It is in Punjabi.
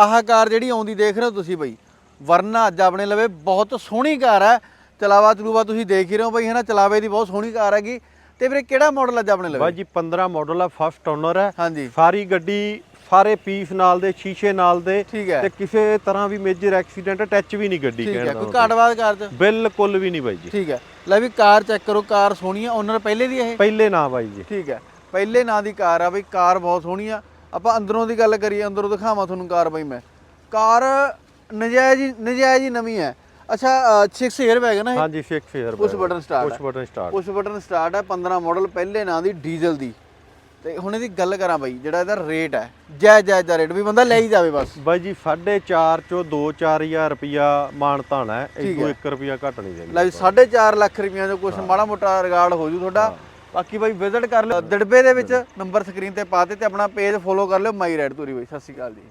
ਆਹ ਕਾਰ ਜਿਹੜੀ ਆਉਂਦੀ ਦੇਖ ਰਹੇ ਹੋ ਤੁਸੀਂ ਬਈ। ਵਰਨਾ ਅੱਜ ਆਪਣੇ ਲਵੇ ਬਹੁਤ ਸੋਹਣੀ ਕਾਰ ਹੈ। ਚਲਾਵਾ ਚਲੂਵਾ ਤੁਸੀਂ ਦੇਖ ਹੀ ਰਹੇ ਹੋ ਬਈ ਹਨਾ ਚਲਾਵੇ ਦੀ ਬਹੁਤ ਸੋਹਣੀ ਕਾਰ ਹੈਗੀ। ਤੇ ਵੀਰੇ ਕਿਹੜਾ ਮਾਡਲ ਅੱਜ ਆਪਣੇ ਬਾਈ ਲਵੇ ਜੀ 15 ਮਾਡਲ ਆ ਫਸਟ ਓਨਰ ਹੈ। ਹਾਂਜੀ। ਸਾਰੀ ਗੱਡੀ ਸਾਰੇ ਪੀਸ ਨਾਲ ਦੇ ਸ਼ੀਸ਼ੇ ਨਾਲ ਦੇ। ਠੀਕ ਤੇ ਕਿਸੇ ਤਰ੍ਹਾਂ ਵੀ ਮੇਜਰ ਐਕਸੀਡੈਂਟ ਟੱਚ ਵੀ ਨਹੀਂ ਗੱਡੀ ਠੀਕ ਕਹਿਣ ਹੈ ਕੋਈ। ਘਾਟਵਾਦ ਕਾਰ ਚ? ਬਿਲਕੁਲ ਵੀ ਨਹੀਂ ਬਾਈ ਜੀ। ਠੀਕ ਹੈ। ਲੈ ਵੀ ਕਾਰ ਚੈੱਕ ਕਰੋ ਕਾਰ ਸੋਹਣੀ ਆ ਓਨਰ ਪਹਿਲੇ ਦੀ ਇਹ? ਪਹਿਲੇ ਨਾ ਬਾਈ ਜੀ। ਠੀਕ ਹੈ। ਪਹਿਲੇ ਨਾਂ ਦੀ ਕਾਰ ਆ ਬਈ ਕਾਰ ਬਹੁਤ ਸੋਹਣੀ ਆ। ਆਪਾਂ ਅੰਦਰੋਂ ਦੀ ਗੱਲ ਕਰੀਏ ਅੰਦਰੋਂ ਦਿਖਾਵਾਂ ਤੁਹਾਨੂੰ ਕਾਰ ਬਈ ਮੈਂ। ਕਾਰ ਨਜਾਇਜ਼ ਹੀ ਨਜਾਇਜ਼ ਹੀ ਨਵੀਂ ਹੈ। ਅੱਛਾ 6 에ਅਰ ਬੈਗ ਨਾ ਇਹ? ਹਾਂਜੀ 6 fair push button start push button start push button start ਹੈ 15 ਮਾਡਲ ਪਹਿਲੇ ਨਾਂ ਦੀ ਡੀਜ਼ਲ ਦੀ। ਤੇ ਹੁਣ ਇਹਦੀ ਗੱਲ ਕਰਾਂ ਬਈ ਜਿਹੜਾ ਇਹਦਾ ਰੇਟ ਹੈ। ਜੈ ਜੈ ਦਾ ਰੇਟ ਵੀ ਬੰਦਾ ਲੈ ਹੀ ਜਾਵੇ ਬਸ। ਬਾਈ ਜੀ 4.5 ਚੋਂ 2-4000 ਰੁਪਿਆ ਮਾਨਤਾਨ ਹੈ। ਠੀਕ ਇਦੋਂ ਹੈ। 1 ਰੁਪਿਆ ਘੱਟ ਨਹੀਂ ਦੇਣੀ ਲੈ ਵੀ 4.5 ਲੱਖ ਰੁਪਈਆ ਜੋ ਕੁਝ ਮਾੜਾ ਮੋਟਾ ਰਿਗਾਰਡ ਹੋ ਜੂ ਤੁਹਾਡਾ ਬਾਕੀ ਬਾਈ ਵਿਜ਼ਿਟ ਕਰ ਲਿਓ। ਦੜਬੇ ਦੇ ਵਿੱਚ ਨੰਬਰ ਸਕਰੀਨ ਤੇ ਪਾ ਦਿੱਤੇ ਤੇ ਆਪਣਾ ਪੇਜ ਫੋਲੋ ਕਰ ਲਿਓ, ਮਾਈ ਰੈਡ ਤੁਰੀ ਬਾਈ। ਸਤਿ ਸ਼੍ਰੀ ਅਕਾਲ ਜੀ।